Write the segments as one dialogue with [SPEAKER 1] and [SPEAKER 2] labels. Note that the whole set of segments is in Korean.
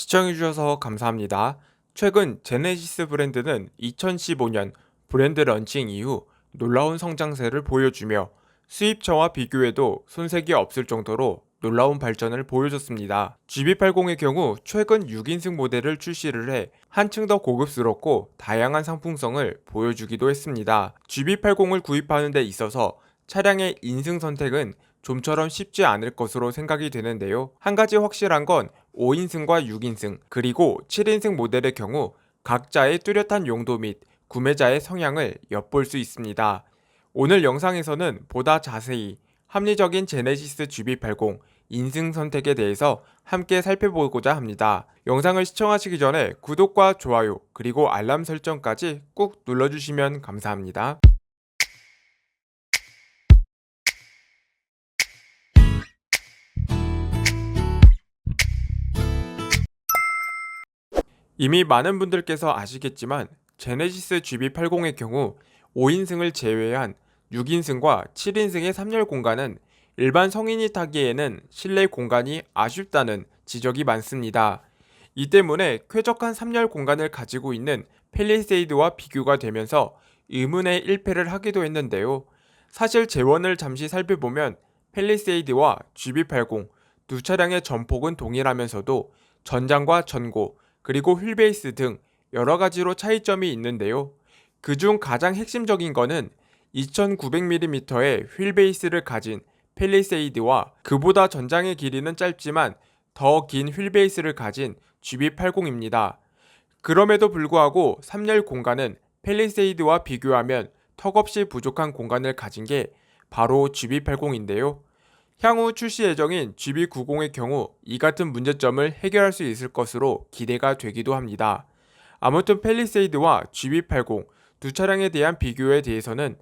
[SPEAKER 1] 시청해주셔서 감사합니다. 최근 제네시스 브랜드는 2015년 브랜드 런칭 이후 놀라운 성장세를 보여주며 수입처와 비교해도 손색이 없을 정도로 놀라운 발전을 보여줬습니다. GB80의 경우 최근 6인승 모델을 출시를 해 한층 더 고급스럽고 다양한 상품성을 보여주기도 했습니다. GB80을 구입하는 데 있어서 차량의 인승 선택은 좀처럼 쉽지 않을 것으로 생각이 되는데요. 한 가지 확실한 건 5인승과 6인승 그리고 7인승 모델의 경우 각자의 뚜렷한 용도 및 구매자의 성향을 엿볼 수 있습니다. 오늘 영상에서는 보다 자세히 합리적인 제네시스 GB80 인승 선택에 대해서 함께 살펴보고자 합니다. 영상을 시청하시기 전에 구독과 좋아요 그리고 알람 설정까지 꾹 눌러주시면 감사합니다. 이미 많은 분들께서 아시겠지만 제네시스 GB80의 경우 5인승을 제외한 6인승과 7인승의 3열 공간은 일반 성인이 타기에는 실내 공간이 아쉽다는 지적이 많습니다. 이 때문에 쾌적한 3열 공간을 가지고 있는 펠리세이드와 비교가 되면서 의문의 1패를 하기도 했는데요. 사실 재원을 잠시 살펴보면 펠리세이드와 GB80 두 차량의 전폭은 동일하면서도 전장과 전고 그리고 휠베이스 등 여러 가지로 차이점이 있는데요. 그중 가장 핵심적인 것은 2900mm의 휠베이스를 가진 펠리세이드와 그보다 전장의 길이는 짧지만 더 긴 휠베이스를 가진 GB80입니다. 그럼에도 불구하고 3열 공간은 펠리세이드와 비교하면 턱없이 부족한 공간을 가진 게 바로 GB80인데요. 향후 출시 예정인 GB90의 경우 이 같은 문제점을 해결할 수 있을 것으로 기대가 되기도 합니다. 아무튼 펠리세이드와 GB80 두 차량에 대한 비교에 대해서는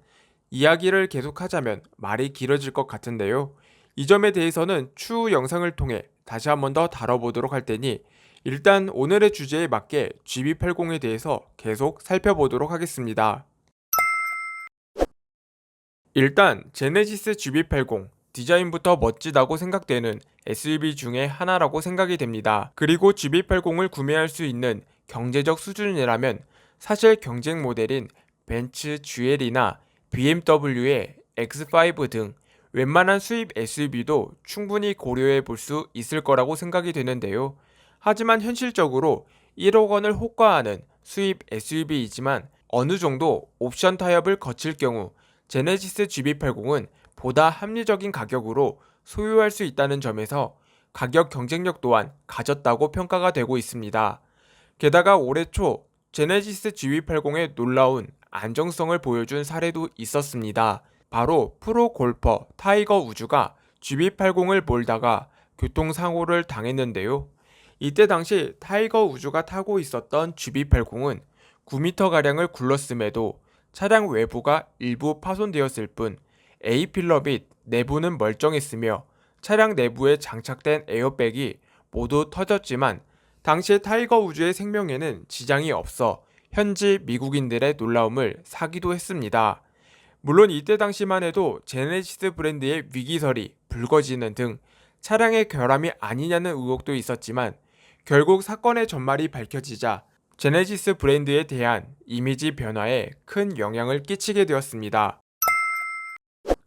[SPEAKER 1] 이야기를 계속하자면 말이 길어질 것 같은데요. 이 점에 대해서는 추후 영상을 통해 다시 한번 더 다뤄보도록 할 테니 일단 오늘의 주제에 맞게 GB80에 대해서 계속 살펴보도록 하겠습니다. 일단 제네시스 GB80 디자인부터 멋지다고 생각되는 SUV 중에 하나라고 생각이 됩니다. 그리고 GB80을 구매할 수 있는 경제적 수준이라면 사실 경쟁 모델인 벤츠 GL이나 BMW의 X5 등 웬만한 수입 SUV도 충분히 고려해 볼 수 있을 거라고 생각이 되는데요. 하지만 현실적으로 1억 원을 호가하는 수입 SUV이지만 어느 정도 옵션 타협을 거칠 경우 제네시스 GB80은 보다 합리적인 가격으로 소유할 수 있다는 점에서 가격 경쟁력 또한 가졌다고 평가가 되고 있습니다. 게다가 올해 초 제네시스 GV80의 놀라운 안정성을 보여준 사례도 있었습니다. 바로 프로 골퍼 타이거 우즈가 GV80을 몰다가 교통사고를 당했는데요. 이때 당시 타이거 우즈가 타고 있었던 GV80은 9m가량을 굴렀음에도 차량 외부가 일부 파손되었을 뿐 A필러 및 내부는 멀쩡했으며 차량 내부에 장착된 에어백이 모두 터졌지만 당시 타이거 우즈의 생명에는 지장이 없어 현지 미국인들의 놀라움을 사기도 했습니다. 물론 이때 당시만 해도 제네시스 브랜드의 위기설이 불거지는 등 차량의 결함이 아니냐는 의혹도 있었지만 결국 사건의 전말이 밝혀지자 제네시스 브랜드에 대한 이미지 변화에 큰 영향을 끼치게 되었습니다.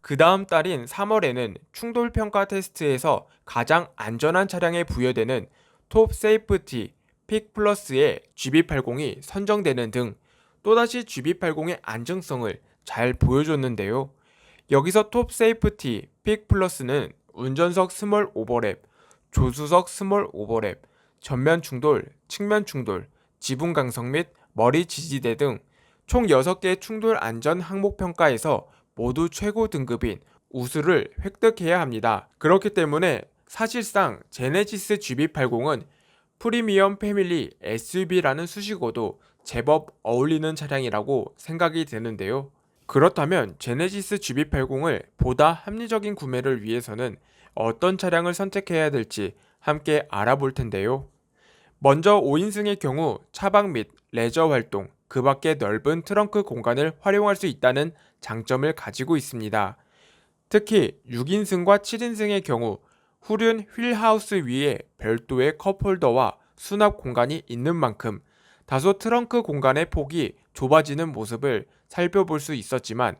[SPEAKER 1] 그 다음 달인 3월에는 충돌 평가 테스트에서 가장 안전한 차량에 부여되는 톱 세이프티 픽 플러스의 GB80이 선정되는 등 또다시 GB80의 안정성을 잘 보여줬는데요. 여기서 톱 세이프티 픽 플러스는 운전석 스몰 오버랩, 조수석 스몰 오버랩, 전면 충돌, 측면 충돌, 지붕 강성 및 머리 지지대 등 총 6개의 충돌 안전 항목 평가에서 모두 최고 등급인 우수를 획득해야 합니다. 그렇기 때문에 사실상 제네시스 GB80은 프리미엄 패밀리 SUV라는 수식어도 제법 어울리는 차량이라고 생각이 되는데요. 그렇다면 제네시스 GB80을 보다 합리적인 구매를 위해서는 어떤 차량을 선택해야 될지 함께 알아볼 텐데요. 먼저 5인승의 경우 차박 및 레저 활동, 그 밖에 넓은 트렁크 공간을 활용할 수 있다는 장점을 가지고 있습니다. 특히 6인승과 7인승의 경우 후륜 휠하우스 위에 별도의 컵홀더와 수납 공간이 있는 만큼 다소 트렁크 공간의 폭이 좁아지는 모습을 살펴볼 수 있었지만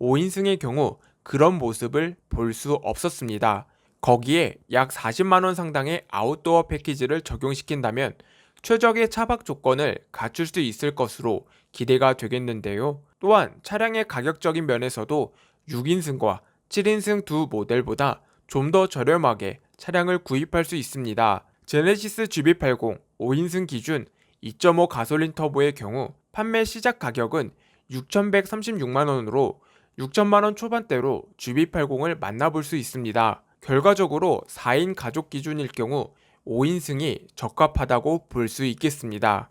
[SPEAKER 1] 5인승의 경우 그런 모습을 볼 수 없었습니다. 거기에 약 40만원 상당의 아웃도어 패키지를 적용시킨다면 최적의 차박 조건을 갖출 수 있을 것으로 기대가 되겠는데요. 또한 차량의 가격적인 면에서도 6인승과 7인승 두 모델보다 좀 더 저렴하게 차량을 구입할 수 있습니다. 제네시스 GB80 5인승 기준 2.5 가솔린 터보의 경우 판매 시작 가격은 6,136만원으로 6천만원 초반대로 GB80을 만나볼 수 있습니다. 결과적으로 4인 가족 기준일 경우 5인승이 적합하다고 볼 수 있겠습니다.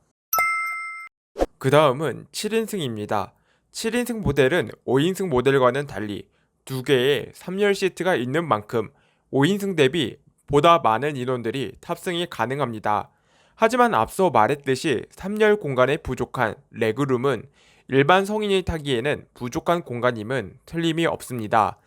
[SPEAKER 1] 그 다음은 7인승입니다. 7인승 모델은 5인승 모델과는 달리 두 개의 3열 시트가 있는 만큼 5인승 대비 보다 많은 인원들이 탑승이 가능합니다. 하지만 앞서 말했듯이 3열 공간에 부족한 레그룸은 일반 성인이 타기에는 부족한 공간임은 틀림이 없습니다.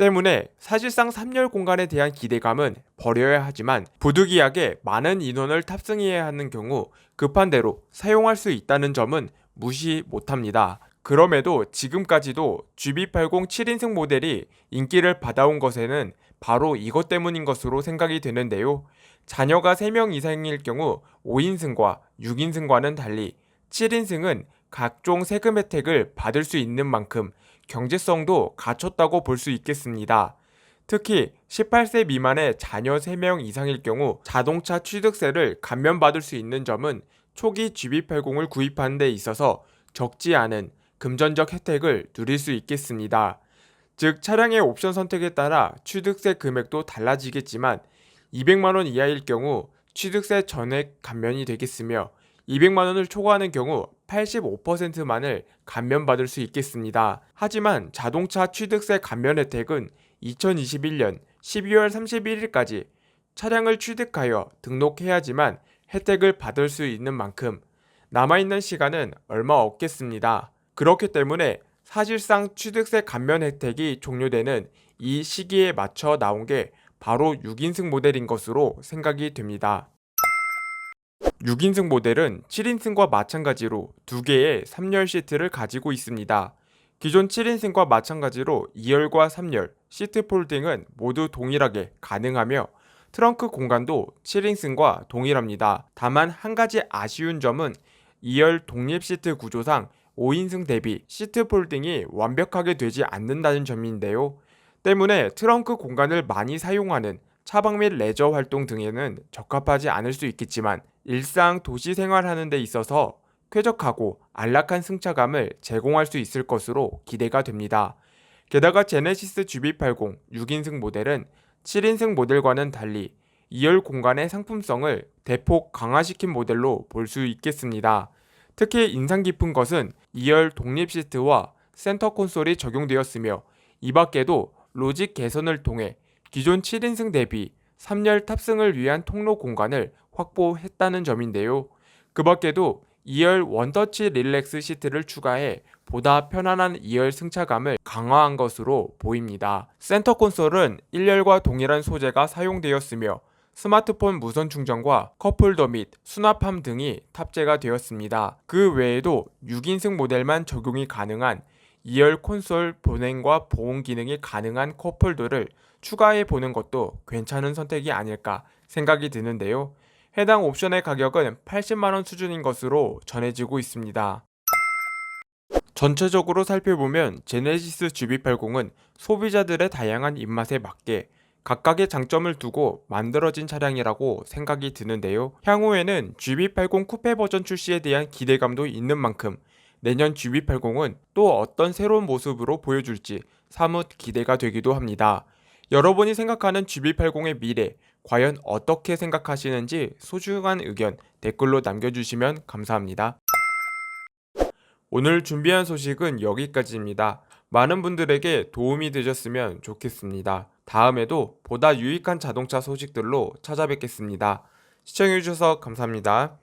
[SPEAKER 1] 때문에 사실상 3열 공간에 대한 기대감은 버려야 하지만 부득이하게 많은 인원을 탑승해야 하는 경우 급한 대로 사용할 수 있다는 점은 무시 못합니다. 그럼에도 지금까지도 GB80 7인승 모델이 인기를 받아온 것에는 바로 이것 때문인 것으로 생각이 되는데요. 자녀가 3명 이상일 경우 5인승과 6인승과는 달리 7인승은 각종 세금 혜택을 받을 수 있는 만큼 경제성도 갖췄다고 볼 수 있겠습니다. 특히 18세 미만의 자녀 3명 이상일 경우 자동차 취득세를 감면받을 수 있는 점은 초기 GB80을 구입하는 데 있어서 적지 않은 금전적 혜택을 누릴 수 있겠습니다. 즉 차량의 옵션 선택에 따라 취득세 금액도 달라지겠지만 200만 원 이하일 경우 취득세 전액 감면이 되겠으며 200만 원을 초과하는 경우 85%만을 감면받을 수 있겠습니다. 하지만 자동차 취득세 감면 혜택은 2021년 12월 31일까지 차량을 취득하여 등록해야지만 혜택을 받을 수 있는 만큼 남아있는 시간은 얼마 없겠습니다. 그렇기 때문에 사실상 취득세 감면 혜택이 종료되는 이 시기에 맞춰 나온 게 바로 6인승 모델인 것으로 생각이 됩니다. 6인승 모델은 7인승과 마찬가지로 두 개의 3열 시트를 가지고 있습니다. 기존 7인승과 마찬가지로 2열과 3열, 시트 폴딩은 모두 동일하게 가능하며 트렁크 공간도 7인승과 동일합니다. 다만 한 가지 아쉬운 점은 2열 독립 시트 구조상 5인승 대비 시트 폴딩이 완벽하게 되지 않는다는 점인데요. 때문에 트렁크 공간을 많이 사용하는 차박 및 레저 활동 등에는 적합하지 않을 수 있겠지만 일상 도시 생활하는 데 있어서 쾌적하고 안락한 승차감을 제공할 수 있을 것으로 기대가 됩니다. 게다가 제네시스 GB80 6인승 모델은 7인승 모델과는 달리 2열 공간의 상품성을 대폭 강화시킨 모델로 볼 수 있겠습니다. 특히 인상 깊은 것은 2열 독립 시트와 센터 콘솔이 적용되었으며 이 밖에도 로직 개선을 통해 기존 7인승 대비 3열 탑승을 위한 통로 공간을 확보했다는 점인데요. 그 밖에도 2열 원터치 릴렉스 시트를 추가해 보다 편안한 2열 승차감을 강화한 것으로 보입니다. 센터 콘솔은 1열과 동일한 소재가 사용되었으며 스마트폰 무선 충전과 컵홀더 및 수납함 등이 탑재가 되었습니다. 그 외에도 6인승 모델만 적용이 가능한 2열 콘솔 보냉과 보온 기능이 가능한 컵홀더를 추가해 보는 것도 괜찮은 선택이 아닐까 생각이 드는데요. 해당 옵션의 가격은 80만원 수준인 것으로 전해지고 있습니다. 전체적으로 살펴보면 제네시스 GB80은 소비자들의 다양한 입맛에 맞게 각각의 장점을 두고 만들어진 차량이라고 생각이 드는데요. 향후에는 GB80 쿠페 버전 출시에 대한 기대감도 있는 만큼 내년 GB80은 또 어떤 새로운 모습으로 보여줄지 사뭇 기대가 되기도 합니다. 여러분이 생각하는 GB80의 미래, 과연 어떻게 생각하시는지 소중한 의견 댓글로 남겨주시면 감사합니다. 오늘 준비한 소식은 여기까지입니다. 많은 분들에게 도움이 되셨으면 좋겠습니다. 다음에도 보다 유익한 자동차 소식들로 찾아뵙겠습니다. 시청해주셔서 감사합니다.